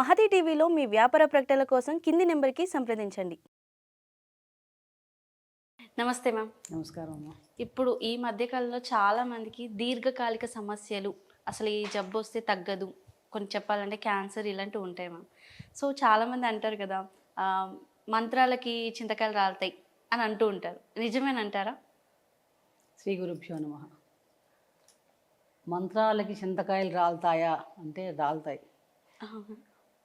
మహతి టీవీలో మీ వ్యాపార ప్రకటనల కోసం కింది నెంబర్కి సంప్రదించండి. నమస్తే మ్యామ్. నమస్కారం అమ్మా. ఇప్పుడు ఈ మధ్యకాలంలో చాలా మందికి దీర్ఘకాలిక సమస్యలు అసలు ఈ జబ్బు వస్తే తగ్గదు కొన్ని చెప్పాలంటే క్యాన్సర్ ఇలాంటివి ఉంటాయి మ్యామ్. సో చాలామంది అంటారు కదా ఆ, మంత్రాలకి చింతకాయలు రాలుతాయి అని అంటూ ఉంటారు. నిజమేనంటారా శ్రీ గురుభ్యో నమ. మంత్రాలకి చింతకాయలు రాలుతాయా అంటే రాలుతాయి.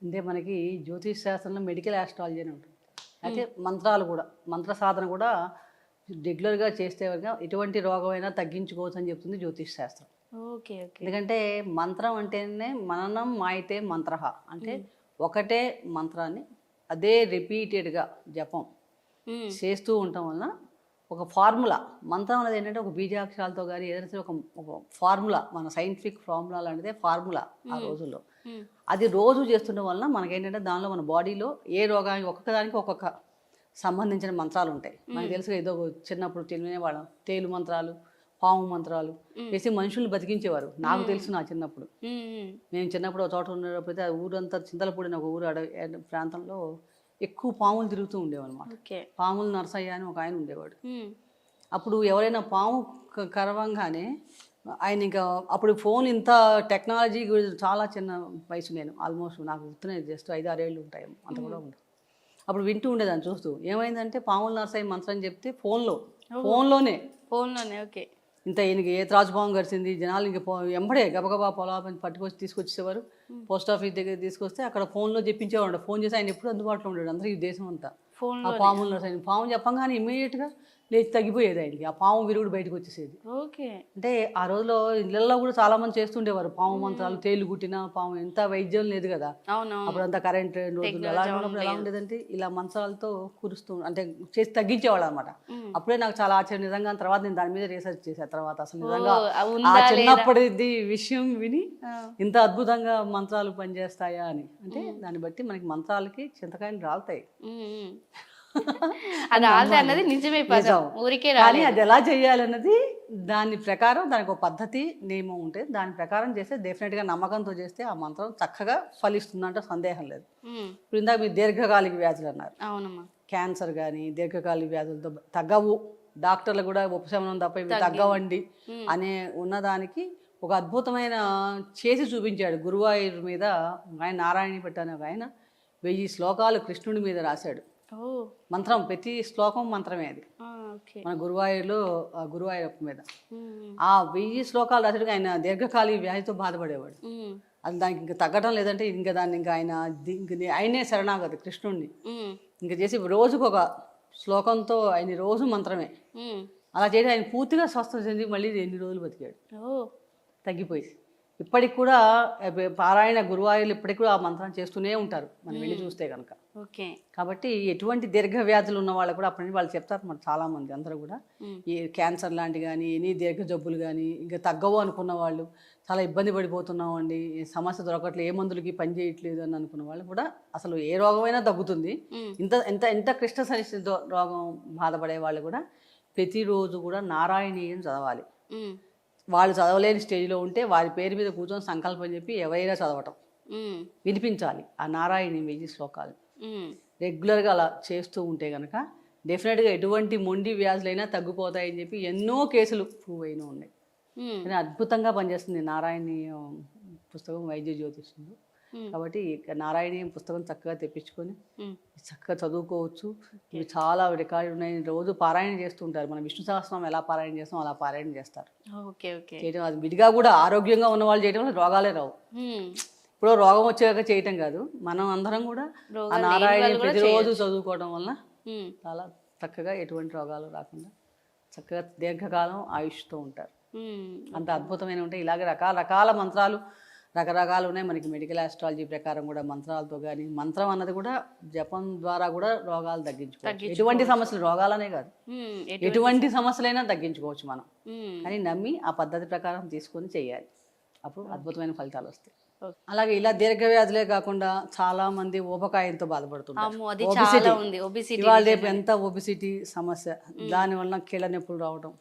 అంటే మనకి జ్యోతిష్ శాస్త్రంలో మెడికల్ ఆస్ట్రాలజీ అని ఉంటుంది. అయితే మంత్రాలు కూడా మంత్ర సాధన కూడా రెగ్యులర్గా చేస్తే కనుక ఎటువంటి రోగమైనా తగ్గించుకోవచ్చు అని చెప్తుంది జ్యోతిష్ శాస్త్రం. ఓకే ఎందుకంటే మంత్రం అంటేనే మననం మాయితే మంత్ర అంటే ఒకటే మంత్రాన్ని అదే రిపీటెడ్గా జపం. చేస్తూ ఉండటం వలన ఒక ఫార్ములా మంత్రం అనేది ఏంటంటే ఒక బీజాక్షరాలతో కానీ ఏదైనా ఒక ఫార్ములా మన సైంటిఫిక్ ఫార్ములా లాంటిదే ఫార్ములా ఆ రోజుల్లో. అది రోజు చేస్తుండడం వలన మనకేంటంటే దానిలో మన బాడీలో ఏ రోగానికి ఒక్కొక్క దానికి ఒక్కొక్క సంబంధించిన మంత్రాలు ఉంటాయి. మనకు తెలుసు ఏదో చిన్నప్పుడు తెలియనేవాళ్ళం తేలు మంత్రాలు పాము మంత్రాలు వేసి మనుషుల్ని బతికించేవారు. నాకు తెలుసు నా చిన్నప్పుడు. మేము చిన్నప్పుడు ఒక చోట ఉన్నప్పుడు ఆ ఊరంతా చింతలపూడిన ఒక ఊరు అడవి ప్రాంతంలో ఎక్కువ పాములు తిరుగుతూ ఓకే. పాములు నరసయ్య అని ఒక ఆయన ఉండేవాడు. అప్పుడు ఎవరైనా పాము కరవంగానే ఆయన ఇంకా అప్పుడు ఫోన్ ఇంత టెక్నాలజీ చాలా చిన్న వయసు నేను ఆల్మోస్ట్ నాకు గుర్తునే జస్ట్ ఐదు ఆరేళ్ళు ఉంటాయి అంత కూడా ఉండదు. అప్పుడు వింటూ ఉండేదాన్ని చూస్తూ. ఏమైందంటే పాములు నరసయ్య మంత్రం చెప్తే ఫోన్లో ఫోన్లోనే. ఫోన్లోనే ఓకే. ఇంత ఈయనకి ఏ త్రాజుపాము గడిచింది జనాలు ఇంక ఎంబడే గబగబా పొలా పట్టుకొచ్చి తీసుకొచ్చేవారు పోస్ట్ ఆఫీస్ దగ్గర తీసుకొస్తే అక్కడ ఫోన్లో చెప్పించేవాడు. ఫోన్ చేసి ఆయన ఎప్పుడు అందుబాటులో ఉండేవాడు అందరూ ఈ దేశం అంతా ఆ పాములు నరసయ్య పాము చెప్పంగానే ఇమ్మీడియట్గా లేచి తగ్గిపోయేది ఆయనకి ఆ పాము విరుగుడు బయటకు వచ్చేసేది. ఓకే. అంటే ఆ రోజులో ఇళ్ళల్లో కూడా చాలా మంది చేస్తుండేవారు. పాము మంత్రాలు తేలు కుట్టిన పాము ఎంత వైద్యం లేదు కదా. అప్పుడు అంతా కరెంట్ రోజులు అలా ఉన్నప్పుడు ఎలా ఉండేదంటే ఇలా మంత్రాలతో కురుస్తూ అంటే చేసి తగ్గించేవాళ్ళు అనమాట అప్పుడే నాకు చాలా ఆశ్చర్యం. నిజంగా తర్వాత నేను దాని మీద రీసెర్చ్ చేశాను తర్వాత అసలు నిజంగా ఆ, చిన్నప్పటిది విషయం విని. ఇంత అద్భుతంగా మంత్రాలు పనిచేస్తాయా అని. అంటే దాన్ని బట్టి మనకి మంత్రాలకి చింతకాయలు రాలుతాయి. అది అన్నది నిజమే పదం. ఊరికే కానీ అది ఎలా చేయాలన్నది దాని ప్రకారం దానికి ఒక పద్ధతి నియమం ఉంటుంది దాని ప్రకారం చేస్తే డెఫినెట్గా నమ్మకంతో చేస్తే ఆ మంత్రం చక్కగా ఫలిస్తుందంటే సందేహం లేదు. ఇప్పుడు ఇందాక మీరు దీర్ఘకాలిక వ్యాధులు అన్నారు. అవునమ్మా. క్యాన్సర్ కానీ దీర్ఘకాలిక వ్యాధులతో తగ్గవు. డాక్టర్లు కూడా ఉపశమనం తప్ప ఇవి తగ్గవండి అనే ఉన్నదానికి ఒక అద్భుతమైన చేసి చూపించాడు గురువాయూర్ మీద ఆయన నారాయణ భట్ అనే ఒక ఆయన వెయ్యి శ్లోకాలు కృష్ణుడి మీద రాశాడు. మంత్రం ప్రతి శ్లోకం మంత్రమే అది. మన గురువాయూర్లో ఆ గురువాయూరప్ప మీద. ఆ వెయ్యి శ్లోకాలు రాసాడు ఆయన దీర్ఘకాలిక వ్యాధితో బాధపడేవాడు. అది దానికి ఇంకా తగ్గటం లేదంటే ఇంకా దాన్ని ఇంకా ఆయన ఆయనే శరణాగతి కృష్ణుడిని. ఇంకా చేసి రోజుకు ఒక శ్లోకంతో ఆయన రోజు మంత్రమే. అలా చేయడం ఆయన పూర్తిగా స్వస్థ చెంది మళ్ళీ ఎన్ని రోజులు బతికాడు. ఓ. తగ్గిపోయి ఇప్పటికి కూడా పారాయణ గురువాయూర్లు ఇప్పటికి కూడా ఆ మంత్రం చేస్తూనే ఉంటారు. మనం వెళ్ళి చూస్తే కనుక ఓకే కాబట్టి ఎటువంటి దీర్ఘ వ్యాధులు ఉన్న వాళ్ళు కూడా అప్పటి నుంచి వాళ్ళు చెప్తారు మన చాలా మంది అందరూ కూడా. ఈ క్యాన్సర్ లాంటి కానీ ఎనీ దీర్ఘ జబ్బులు కానీ ఇంకా తగ్గవు అనుకున్న వాళ్ళు చాలా ఇబ్బంది పడిపోతున్నాం అండి ఈ సమస్య దొరకట్లేదు ఏ మందులకి పని చేయట్లేదు అని అనుకున్న వాళ్ళు కూడా అసలు ఏ రోగమైనా తగ్గుతుంది. ఇంత ఎంత ఎంత క్లిష్ట పరిస్థితితో రోగం బాధపడే వాళ్ళు కూడా ప్రతిరోజు కూడా నారాయణీయం చదవాలి. వాళ్ళు చదవలేని స్టేజ్లో ఉంటే వారి పేరు మీద కూర్చొని సంకల్పం చెప్పి ఎవరైనా చదవటం. వినిపించాలి ఆ నారాయణి వెయ్యి శ్లోకాలు. రెగ్యులర్గా అలా చేస్తూ ఉంటే కనుక డెఫినెట్గా ఎటువంటి మొండి వ్యాధులైనా తగ్గిపోతాయని చెప్పి ఎన్నో కేసులు ప్రూవ్ అయిన ఉన్నాయి. మ్మ్. కానీ అద్భుతంగా పనిచేస్తుంది నారాయణి పుస్తకం వైద్య జ్యోతిష్యంలో మ్మ్. కాబట్టి ఇక నారాయణి పుస్తకం చక్కగా తెప్పించుకొని. చక్కగా చదువుకోవచ్చు. ఇవి చాలా రికార్డు ఉన్నాయి. రోజు పారాయణ చేస్తుంటారు మన విష్ణు సహస్రం ఎలా పారాయణ చేస్తాం అలా పారాయణ చేస్తారు. ఓకే ఓకే చేయడం అది విడిగా కూడా ఆరోగ్యంగా ఉన్న వాళ్ళు చేయడం వల్ల రోగాలే రావు. ఇప్పుడు రోగం వచ్చాక చేయటం కాదు. మనం అందరం కూడా ఆ నారాయణ ప్రతిరోజు చదువుకోవడం వల్ల మ్మ్. చాలా చక్కగా ఎటువంటి రోగాలు రాకుండా చక్కగా దీర్ఘకాలం ఆయుష్తో ఉంటారు. అంత అద్భుతమైన ఉంటాయి. ఇలాగే రకాల రకాల మంత్రాలు రకరకాలు ఉన్నాయి. మనకి మెడికల్ ఆస్ట్రాలజీ ప్రకారం కూడా మంత్రాలతో కానీ మంత్రం అన్నది కూడా జపం ద్వారా కూడా రోగాలు తగ్గించుకోవచ్చు. ఎటువంటి సమస్యలు? రోగాలనే కాదు. ఎటువంటి సమస్యలైనా తగ్గించుకోవచ్చు మనం. కానీ నమ్మి ఆ పద్ధతి ప్రకారం తీసుకొని చేయాలి. అప్పుడు అద్భుతమైన ఫలితాలు వస్తాయి. అలాగే ఇలా దీర్ఘవ్యాధులే కాకుండా చాలా మంది ఊబకాయంతో ఇవాళ రేపు ఎంత ఒబిసిటీ సమస్య? దాని వలన కీళ్ళ నొప్పులు రావడం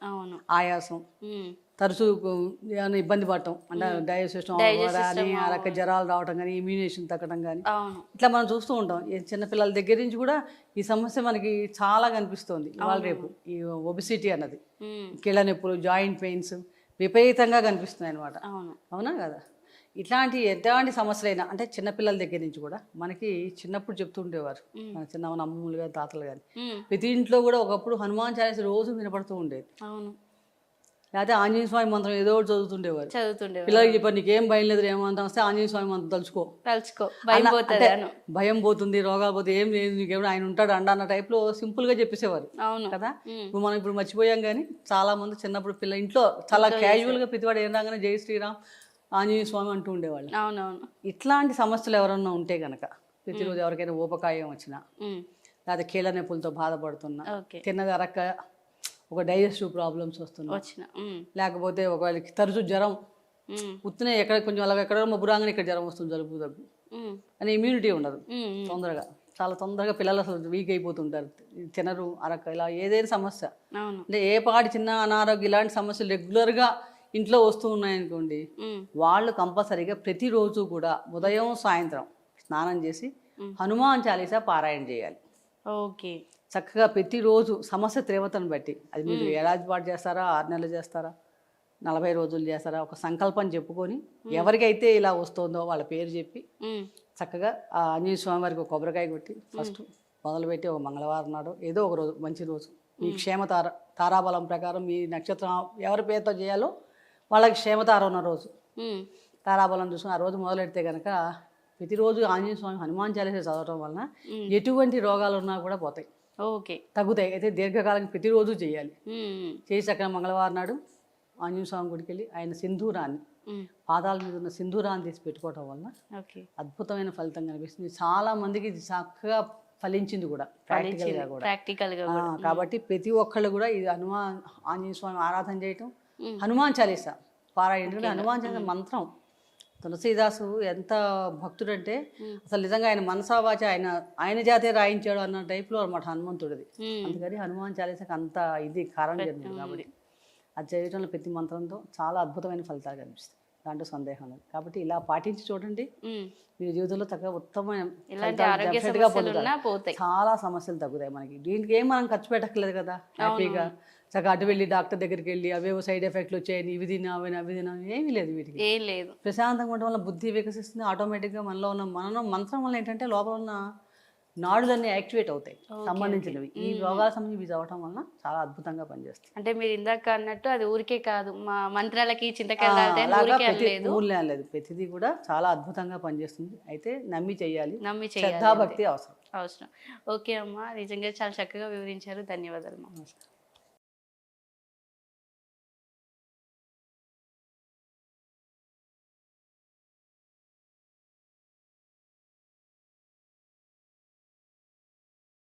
ఆయాసం తరచూ ఏమైనా ఇబ్బంది పడటం అంటే డైజెషన్ కానీ ఆ రక జ్వరాలు రావడం కానీ ఇమ్యూనేషన్ తగ్గడం కానీ ఇట్లా మనం చూస్తూ ఉంటాం. చిన్నపిల్లల దగ్గర నుంచి కూడా ఈ సమస్య మనకి చాలా కనిపిస్తుంది ఇవాళ రేపు. ఈ ఒబిసిటీ అన్నది. కీళ్ళ నొప్పులు జాయింట్ పెయిన్స్ విపరీతంగా కనిపిస్తున్నాయి అనమాట అవునా కదా? ఇట్లాంటి ఎట్లాంటి సమస్యలైనా అంటే చిన్నపిల్లల దగ్గర నుంచి కూడా మనకి చిన్నప్పుడు చెప్తుండేవారు. మన చిన్న మన అమ్మమ్మలు కానీ తాతలు కానీ ప్రతి ఇంట్లో కూడా ఒకప్పుడు హనుమాన్ చాలీస రోజు వినపడుతూ ఉండేది. అవును. లేకపోతే ఆంజనేయ స్వామి మంత్రం ఏదో ఒకటి చదువుతుండేవారు. చదువుతుండే పిల్లలకి చెప్పారు నీకేం భయం లేదు ఏమంటాం వస్తే ఆంజనేయ స్వామి మంత్రం తలుచుకో. తలుచుకో. భయం పోతుంది భయం పోతుంది రోగాలు పోతే ఏం లేదు నీకేమో ఆయన ఉంటాడు అండ అన్న టైప్లో సింపుల్గా చెప్పేసేవారు. అవును. కదా? ఇప్పుడు మనం ఇప్పుడు మర్చిపోయాం కానీ చాలా మంది చిన్నప్పుడు పిల్ల ఇంట్లో చాలా క్యాజువల్గా ప్రతివాడు ఏం రాగానే జై శ్రీరామ్ ఆంజనేయ స్వామి అంటూ ఉండేవాళ్ళు. అవునవును. ఇట్లాంటి సమస్యలు ఎవరన్నా ఉంటే కనుక ప్రతిరోజు ఎవరికైనా ఊపకాయం వచ్చినా లేదా కీళ్ళ నొప్పులతో బాధపడుతున్నా తిన్నది అరక్క ఒక డైజెస్టివ్ ప్రాబ్లమ్స్ వస్తున్నా లేకపోతే ఒకవేళ తరచు జ్వరం ఉత్తినే ఎక్కడ కొంచెం అలా ఎక్కడ మబ్బు రాగానే ఇక్కడ జ్వరం వస్తుంది జలుబు దగ్గు అని ఇమ్యూనిటీ ఉండదు. తొందరగా చాలా తొందరగా పిల్లలు అసలు వీక్ అయిపోతుంటారు. తినరు అరక్క ఇలా ఏదైనా సమస్య. అంటే ఏ పాటి చిన్న అనారోగ్యం ఇలాంటి సమస్యలు రెగ్యులర్గా ఇంట్లో వస్తూ ఉన్నాయనుకోండి వాళ్ళు కంపల్సరీగా ప్రతిరోజు కూడా ఉదయం సాయంత్రం స్నానం చేసి హనుమాన్ చాలీసా పారాయణ చేయాలి. ఓకే. చక్కగా ప్రతిరోజు సమస్య తీవ్రతను బట్టి అది మీరు ఏడాది పాటు చేస్తారా ఆరు నెలలు చేస్తారా నలభై రోజులు చేస్తారా ఒక సంకల్పం చెప్పుకొని ఎవరికైతే ఇలా వస్తుందో వాళ్ళ పేరు చెప్పి చక్కగా ఆ ఆంజనేయ స్వామి వారికి ఒక కొబ్బరికాయ కొట్టి ఫస్ట్ మొదలుపెట్టి ఒక మంగళవారం నాడు ఏదో ఒక రోజు మంచి రోజు. మీ క్షేమ తార తారాబలం ప్రకారం మీ నక్షత్రం ఎవరి పేరుతో చేయాలో వాళ్ళకి క్షేమతార ఉన్న రోజు తారాబలం చూసుకుని ఆ రోజు మొదలెడితే కనుక ప్రతిరోజు ఆంజనేయ స్వామి హనుమాన్ చాలీస చదవటం వలన ఎటువంటి రోగాలు ఉన్నా కూడా పోతాయి. ఓకే. తగ్గుతాయి. అయితే దీర్ఘకాలం ప్రతిరోజు చేయాలి. చేసి అక్కడ మంగళవారం నాడు ఆంజనేయ స్వామి గుడికి వెళ్ళి ఆయన సింధూరాన్ని పాదాల మీద ఉన్న సింధూరాన్ని తీసి పెట్టుకోవటం వలన అద్భుతమైన ఫలితం కనిపిస్తుంది. చాలా మందికి ఇది చక్కగా ఫలించింది కూడా ప్రాక్టికల్గా కూడా. ప్రాక్టికల్గా ఆ, కూడా. కాబట్టి ప్రతి ఒక్కళ్ళు కూడా ఇది హనుమాన్ ఆంజనేయ స్వామి ఆరాధన చేయటం. హనుమాన్ చాలీస పారాయణ ఎందుకంటే హనుమాన్ చాలీస మంత్రం. తులసీదాసు ఎంత భక్తుడంటే అసలు నిజంగా ఆయన మనసావాచ ఆయన ఆయన జాతే రాయించాడు అన్న టైప్లో అనమాట హనుమంతుడిది. అందుకని హనుమాన్ చాలీసకి అంత ఇది కారణం జరిగింది కాబట్టి. అది చేయటంలో ప్రతి మంత్రంతో చాలా అద్భుతమైన ఫలితాలు కనిపిస్తాయి. దాంట్లో సందేహం లేదు. కాబట్టి ఇలా పాటించి చూడండి. మీ జీవితంలో చక్కగా ఉత్తమమైన ఇలాంటి ఫలితాలు ఆరోగ్య definitely గా సమస్యలు పొందుతారు. ఉన్నా పోతాయి. చాలా సమస్యలు తగ్గుతాయి మనకి. దీనికి ఏం మనం ఖర్చు పెట్టక్కర్లేదు కదా. హ్యాపీగా చక్కగా అటు వెళ్ళి డాక్టర్ దగ్గరికి వెళ్ళి అవేవో సైడ్ ఎఫెక్ట్లు వచ్చాయని ఇవి తినా అవి అవి తినా ఏమీ లేదు వీటికి. ఏం లేదు. ప్రశాంతంగా ఉండడం వల్ల బుద్ధి వికసిస్తుంది. ఆటోమేటిక్గా మనలో ఉన్న మన మంత్రం వల్ల ఏంటంటే లోపల ఉన్న నాడులన్నీ యాక్టివేట్ అవుతాయి సంబంధించినవి. ఈ సంబంధించి ఇవి చదవటం వలన చాలా అద్భుతంగా పనిచేస్తాయి. అంటే మీరు ఇందాక అన్నట్టు అది ఊరికే కాదు మా మంత్రాలకి చింతకాయలు లేదు ప్రతిదీ కూడా చాలా అద్భుతంగా పనిచేస్తుంది. అయితే నమ్మి చేయాలి నమ్మి చేయాలి అవసరం. అవసరం. ఓకే అమ్మా నిజంగా చాలా చక్కగా వివరించారు. ధన్యవాదాలు నమస్కారం.